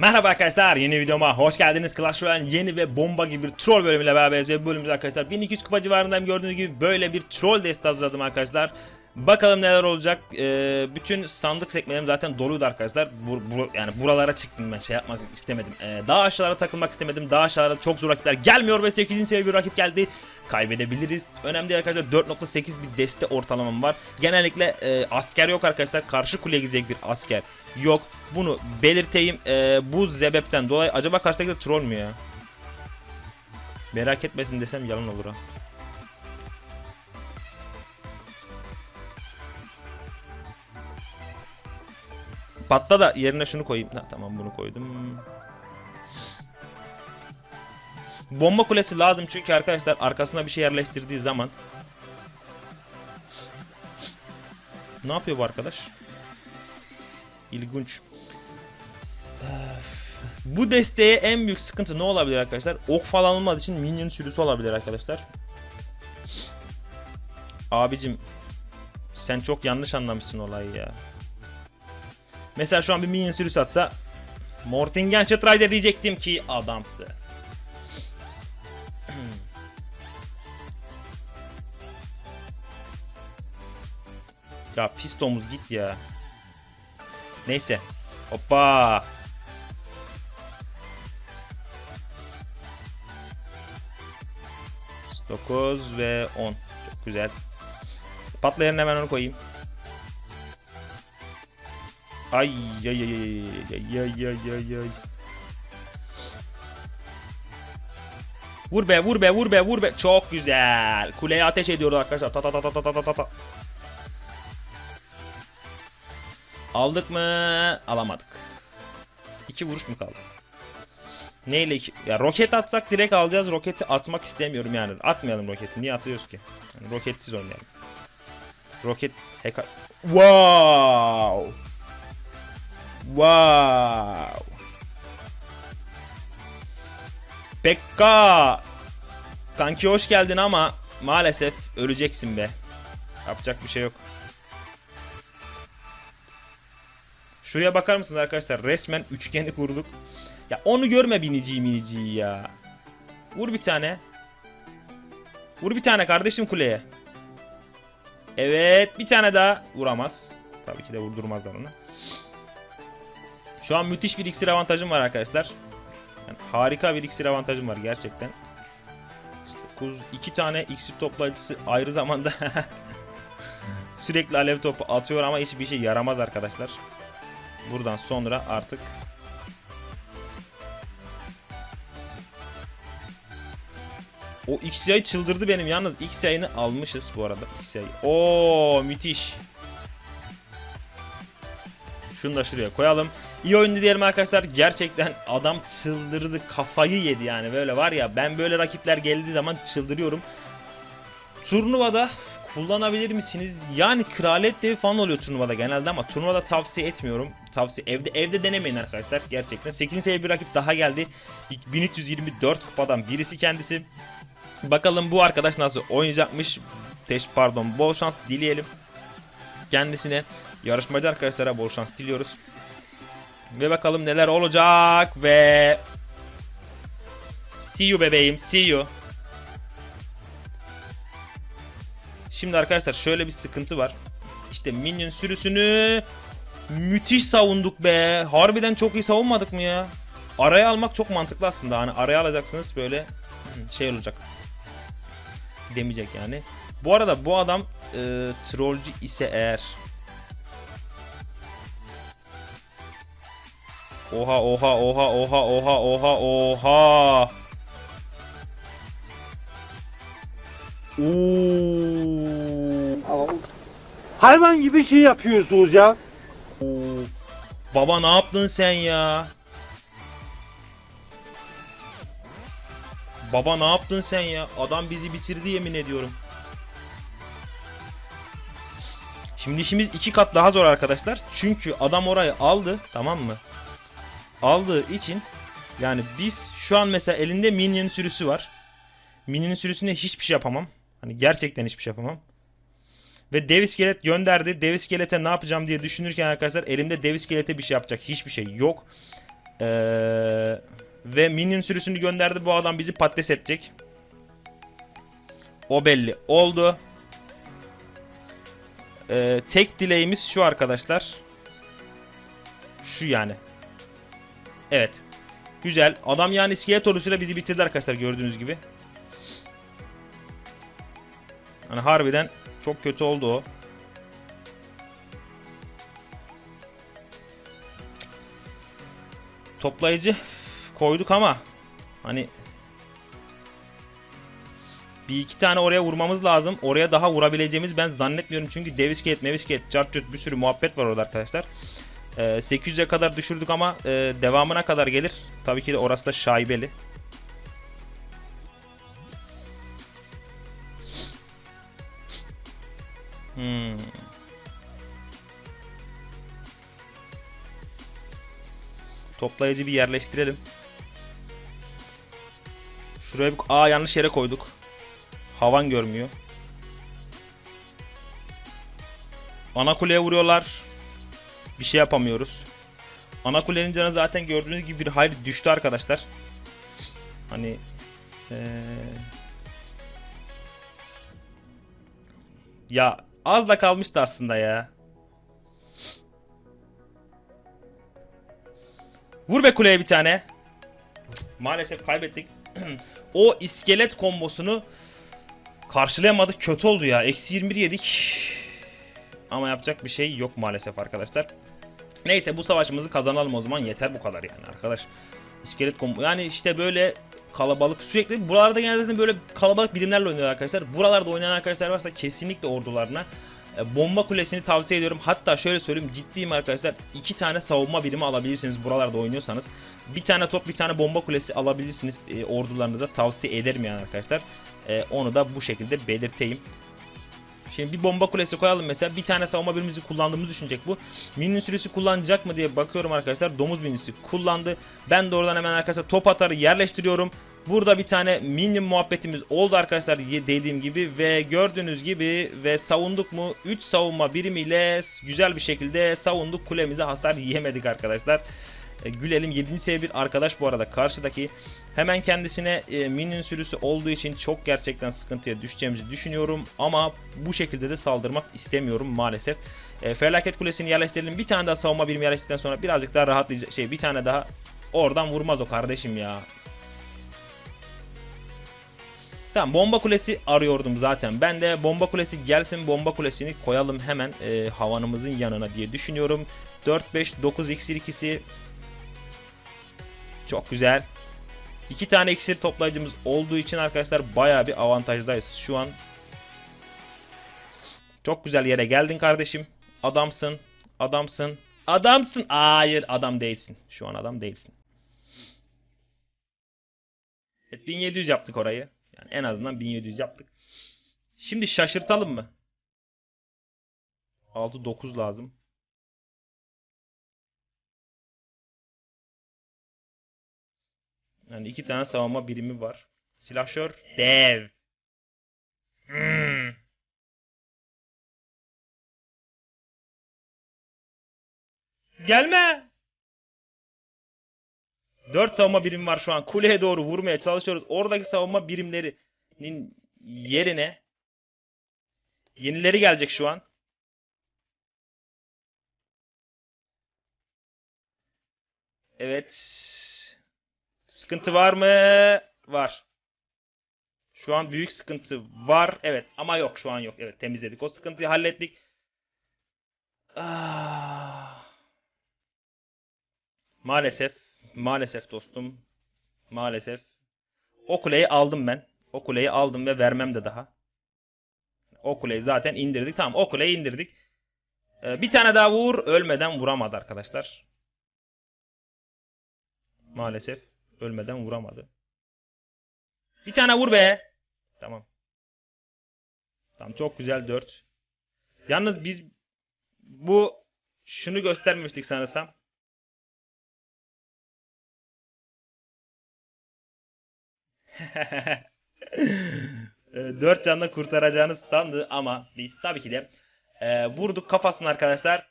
Merhaba arkadaşlar yeni videoma hoş geldiniz. Clash Royale yeni ve bomba gibi bir troll bölümüyle beraberiz ve bu bölümümüzde arkadaşlar 1200 kupa civarındayım. Gördüğünüz gibi böyle bir troll deste hazırladım arkadaşlar. Bakalım neler olacak. Ee, bütün sandık sekmelerim zaten doluydu arkadaşlar. Bu, bu- yani buralara çıktım ben şey yapmak istemedim. Ee, daha aşağılara takılmak istemedim. Daha aşağılara çok zor rakipler gelmiyor ve 8. seviye bir rakip geldi kaybedebiliriz. Önemli değil arkadaşlar 4.8 bir deste ortalamam var. Genellikle e, asker yok arkadaşlar. Karşı kuleye gidecek bir asker yok. Bunu belirteyim. E, bu sebepten dolayı acaba karşıdaki de troll mü ya? Merak etmesin desem yalan olur ha. Patla da yerine şunu koyayım. Ha, tamam bunu koydum. Bomba kulesi lazım çünkü arkadaşlar arkasına bir şey yerleştirdiği zaman Ne yapıyor bu arkadaş? İlginç. Bu desteğe en büyük sıkıntı ne olabilir arkadaşlar? Ok falan olmadığı için minyon sürüsü olabilir arkadaşlar. Abicim sen çok yanlış anlamışsın olayı ya. Mesela şu an bir minyon sürüsü atsa Mortingen Rise diyecektim ki adamsı. Ya pis domuz git ya. Neyse. Hoppa. Dokuz ve 10. Çok güzel. Patla yerine hemen onu koyayım. Ay ay ay ay ay ay ay ay ay. Vur be vur be vur be vur be. Çok güzel. Kuleye ateş ediyoruz arkadaşlar. Ta ta ta ta ta ta ta ta. Aldık mı? Alamadık. İki vuruş mu kaldı? Neyle iki? Ya roket atsak direkt alacağız. Roketi atmak istemiyorum yani. Atmayalım roketi. Niye atıyoruz ki? Yani roketsiz oynayalım. Roket hack Wow! Wow! Pekka! Kanki hoş geldin ama maalesef öleceksin be. Yapacak bir şey yok. Şuraya bakar mısınız arkadaşlar? Resmen üçgeni kurduk. Ya onu görme biniciyi miniciyi ya. Vur bir tane. Vur bir tane kardeşim kuleye. Evet bir tane daha vuramaz. Tabii ki de vurdurmazlar onu. Şu an müthiş bir iksir avantajım var arkadaşlar. Yani harika bir iksir avantajım var gerçekten. 9 iki tane iksir toplayıcısı ayrı zamanda sürekli alev topu atıyor ama hiçbir şey yaramaz arkadaşlar. Buradan sonra artık O X yayı çıldırdı benim yalnız X yayını almışız bu arada X yayı. Oo müthiş. Şunu da şuraya koyalım. İyi oyundu diyelim arkadaşlar. Gerçekten adam çıldırdı. Kafayı yedi yani. Böyle var ya ben böyle rakipler geldiği zaman çıldırıyorum. Turnuvada kullanabilir misiniz? Yani kraliyet devi falan oluyor turnuvada genelde ama turnuvada tavsiye etmiyorum. Tavsiye evde evde denemeyin arkadaşlar gerçekten. 8. seviye bir rakip daha geldi. 1324 kupadan birisi kendisi. Bakalım bu arkadaş nasıl oynayacakmış. Teş pardon bol şans dileyelim kendisine. Yarışmacı arkadaşlara bol şans diliyoruz. Ve bakalım neler olacak ve See you bebeğim, see you. Şimdi arkadaşlar şöyle bir sıkıntı var. İşte minyon sürüsünü müthiş savunduk be. Harbiden çok iyi savunmadık mı ya? Araya almak çok mantıklı aslında. Hani araya alacaksınız böyle şey olacak. Demeyecek yani. Bu arada bu adam e, trollcü ise eğer Oha oha oha oha oha oha oha. Oo. Hayvan gibi şey yapıyorsunuz ya. Oo. Baba ne yaptın sen ya? Baba ne yaptın sen ya? Adam bizi bitirdi yemin ediyorum. Şimdi işimiz iki kat daha zor arkadaşlar. Çünkü adam orayı aldı tamam mı? Aldığı için yani biz şu an mesela elinde minion sürüsü var. Minion sürüsüne hiçbir şey yapamam. Hani gerçekten hiçbir şey yapamam. Ve dev iskelet gönderdi. Dev iskelete ne yapacağım diye düşünürken arkadaşlar elimde dev iskelete bir şey yapacak hiçbir şey yok. Ee, ve minyon sürüsünü gönderdi. Bu adam bizi patates edecek. O belli oldu. Ee, tek dileğimiz şu arkadaşlar. Şu yani. Evet. Güzel. Adam yani iskelet ordusuyla bizi bitirdi arkadaşlar gördüğünüz gibi. Hani harbiden çok kötü oldu o. Toplayıcı koyduk ama hani bir iki tane oraya vurmamız lazım. Oraya daha vurabileceğimiz ben zannetmiyorum. Çünkü dev iskelet, mev iskelet, cart curt bir sürü muhabbet var orada arkadaşlar. Ee, 800'e kadar düşürdük ama e, devamına kadar gelir. Tabii ki de orası da şaibeli. Hmm. Toplayıcı bir yerleştirelim. Şuraya bir... Aa yanlış yere koyduk. Havan görmüyor. Ana kuleye vuruyorlar. Bir şey yapamıyoruz. Ana kulenin canı zaten gördüğünüz gibi bir hayli düştü arkadaşlar. Hani ee... Ya az da kalmıştı aslında ya. Vur be kuleye bir tane. Maalesef kaybettik. o iskelet kombosunu karşılayamadık. Kötü oldu ya. Eksi 21 yedik. Ama yapacak bir şey yok maalesef arkadaşlar. Neyse bu savaşımızı kazanalım o zaman. Yeter bu kadar yani arkadaş. İskelet kombo. Yani işte böyle kalabalık sürekli buralarda genelde böyle kalabalık birimlerle oynuyor arkadaşlar. Buralarda oynayan arkadaşlar varsa kesinlikle ordularına e, bomba kulesini tavsiye ediyorum. Hatta şöyle söyleyeyim ciddiyim arkadaşlar. iki tane savunma birimi alabilirsiniz buralarda oynuyorsanız. Bir tane top bir tane bomba kulesi alabilirsiniz e, ordularınıza tavsiye ederim yani arkadaşlar. E, onu da bu şekilde belirteyim. Şimdi bir bomba kulesi koyalım mesela. Bir tane savunma birimimizi kullandığımızı düşünecek bu. Minyon sürüsü kullanacak mı diye bakıyorum arkadaşlar. Domuz minyisi kullandı. Ben de oradan hemen arkadaşlar top atarı yerleştiriyorum. Burada bir tane minyon muhabbetimiz oldu arkadaşlar dediğim gibi ve gördüğünüz gibi ve savunduk mu 3 savunma birimiyle güzel bir şekilde savunduk kulemize hasar yiyemedik arkadaşlar. E, gülelim 7. seviye bir arkadaş bu arada karşıdaki hemen kendisine e, minyon sürüsü olduğu için çok gerçekten sıkıntıya düşeceğimizi düşünüyorum ama bu şekilde de saldırmak istemiyorum maalesef. E, felaket kulesini yerleştirelim bir tane daha savunma birimi yerleştirdikten sonra birazcık daha rahatlayacak şey bir tane daha oradan vurmaz o kardeşim ya. Tamam bomba kulesi arıyordum zaten. Ben de bomba kulesi gelsin bomba kulesini koyalım hemen e, havanımızın yanına diye düşünüyorum. 4-5 9 iksir ikisi çok güzel. İki tane iksir toplayıcımız olduğu için arkadaşlar baya bir avantajdayız şu an. Çok güzel yere geldin kardeşim. Adamsın. Adamsın. Adamsın. Hayır adam değilsin. Şu an adam değilsin. Evet 1700 yaptık orayı. Yani en azından 1700 yaptık. Şimdi şaşırtalım mı? 6-9 lazım. Yani iki tane savunma birimi var. Silahşör dev. Hmm. Gelme. Dört savunma birimi var şu an. Kuleye doğru vurmaya çalışıyoruz. Oradaki savunma birimlerinin yerine yenileri gelecek şu an. Evet. Sıkıntı var mı? Var. Şu an büyük sıkıntı var. Evet ama yok şu an yok. Evet temizledik. O sıkıntıyı hallettik. Ah. Maalesef. Maalesef dostum. Maalesef. O kuleyi aldım ben. O kuleyi aldım ve vermem de daha. O kuleyi zaten indirdik. Tamam o kuleyi indirdik. Ee, bir tane daha vur. Ölmeden vuramadı arkadaşlar. Maalesef. Ölmeden vuramadı. Bir tane vur be. Tamam. Tamam çok güzel 4. Yalnız biz bu şunu göstermemiştik sanırsam. E, Dört canla kurtaracağını sandı ama biz tabii ki de e, vurduk kafasını arkadaşlar.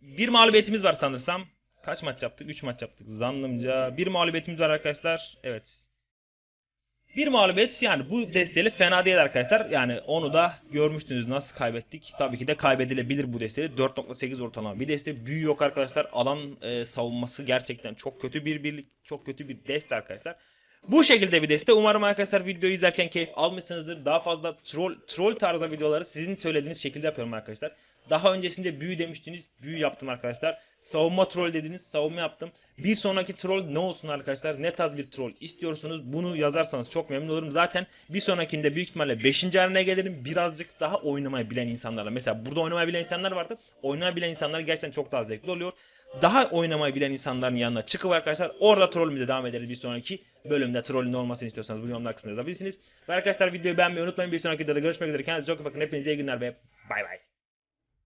Bir mağlubiyetimiz var sanırsam. Kaç maç yaptık? 3 maç yaptık zannımca. Bir mağlubiyetimiz var arkadaşlar. Evet. Bir mağlubiyet yani bu desteğiyle fena değil arkadaşlar. Yani onu da görmüştünüz nasıl kaybettik. Tabii ki de kaybedilebilir bu desteğiyle. 4.8 ortalama bir deste. Büyü yok arkadaşlar. Alan e, savunması gerçekten çok kötü bir birlik. Çok kötü bir deste arkadaşlar. Bu şekilde bir deste. Umarım arkadaşlar videoyu izlerken keyif almışsınızdır. Daha fazla troll troll tarzı videoları sizin söylediğiniz şekilde yapıyorum arkadaşlar. Daha öncesinde büyü demiştiniz. Büyü yaptım arkadaşlar. Savunma troll dediniz. Savunma yaptım. Bir sonraki troll ne olsun arkadaşlar? Ne tarz bir troll istiyorsunuz? Bunu yazarsanız çok memnun olurum. Zaten bir sonrakinde büyük ihtimalle 5. haline gelirim. Birazcık daha oynamayı bilen insanlarla. Mesela burada oynamayı bilen insanlar vardı. Oynamayı bilen insanlar gerçekten çok daha zevkli oluyor. Daha oynamayı bilen insanların yanına çıkıp arkadaşlar orada trollümüze devam ederiz bir sonraki bölümde trollün olmasını istiyorsanız bu yorumlar kısmında yazabilirsiniz. Ve arkadaşlar videoyu beğenmeyi unutmayın. Bir sonraki videoda görüşmek üzere. Kendinize çok iyi bakın. Hepinize iyi günler ve bay bay.